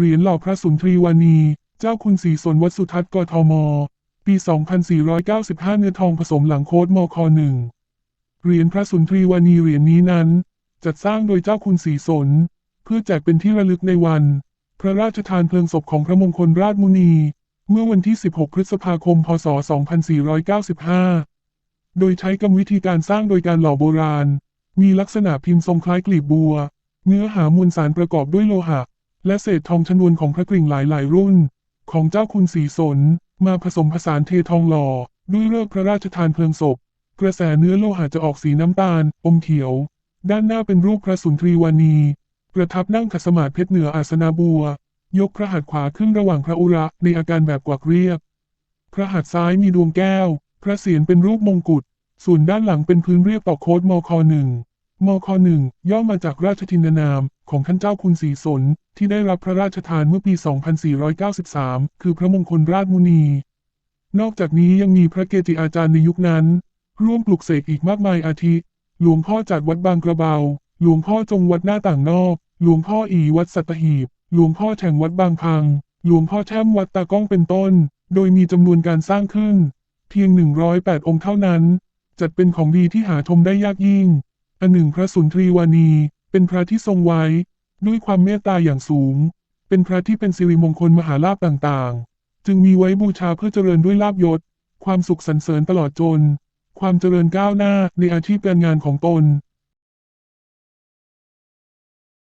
เหรียญหล่อพระสุนทรีวานี เจ้าคุณศรีสนวัดสุทัศน์กทม ปี 2495 เนื้อทองผสมหลังโค้ดมคหนึ่งเหรียญพระสุนทรีวานีเหรียญนี้นั้น จัดสร้างโดยเจ้าคุณศรีสน เพื่อแจกเป็นที่ระลึกในวัน พระราชทานเพลิงศพของพระมงคลราชมุนี เมื่อวันที่ 16 พฤษภาคม พศ 2495 โดยใช้กรรมวิธีการสร้างโดยการหล่อโบราณ มีลักษณะพิมพ์ทรงคล้ายกลีบบัว เนื้อหามวลสารประกอบด้วยโลหะ และเศษทองชนวนของพระกริ่งหลายๆ รุ่น ของเจ้าคุณศรีสน มาผสมผสานเททองหล่อ ด้วยเลิกพระราชทานเพลิงศพ กระแสเนื้อโลหะจะออกสีน้ำตาล อมเขียว ด้านหน้าเป็นรูปพระสุนทรีวานี ประทับนั่งขัดสมาธิเพชรเหนืออาสนาบัว ยกพระหัตถ์ขวาขึ้นระหว่างพระอุระในอาการแบบกวักเรียบ พระหัตถ์ซ้ายมีดวงแก้ว พระเศียรเป็นรูปมงกุฎ ส่วนด้านหลังเป็นพื้นเรียบต่อโค้ดมคหนึ่งมคหนึ่งย่อมาจากราชทินนาม ของท่านเจ้าคุณศรีสนที่ได้รับพระราชทานเมื่อปี 2493 คือพระมงคลราชมุนี นอกจากนี้ยังมีพระเกจิอาจารย์ในยุคนั้น ร่วมปลุกเสกอีกมากมายอาทิ หลวงพ่อจัดวัดบางกระเบา หลวงพ่อจงวัดหน้าต่างนอก หลวงพ่ออีวัดสัตหีบ หลวงพ่อแฉ่งวัดบางพัง หลวงพ่อแช่มวัดตากล้องเป็นต้น โดยมีจำนวนการสร้างขึ้น เพียง 108 องค์เท่านั้น จัดเป็นของดีที่หาชมได้ยากยิ่งอันหนึ่งพระสุนทรีวานี เป็นพระที่ทรงไว้ ด้วยความเมตตาอย่างสูง เป็นพระที่เป็นสิริมงคลมหาลาภต่างๆ จึงมีไว้บูชาเพื่อเจริญด้วยลาภยศ ความสุขสรรเสริญตลอดจน ความเจริญก้าวหน้าในอาชีพการงานของตน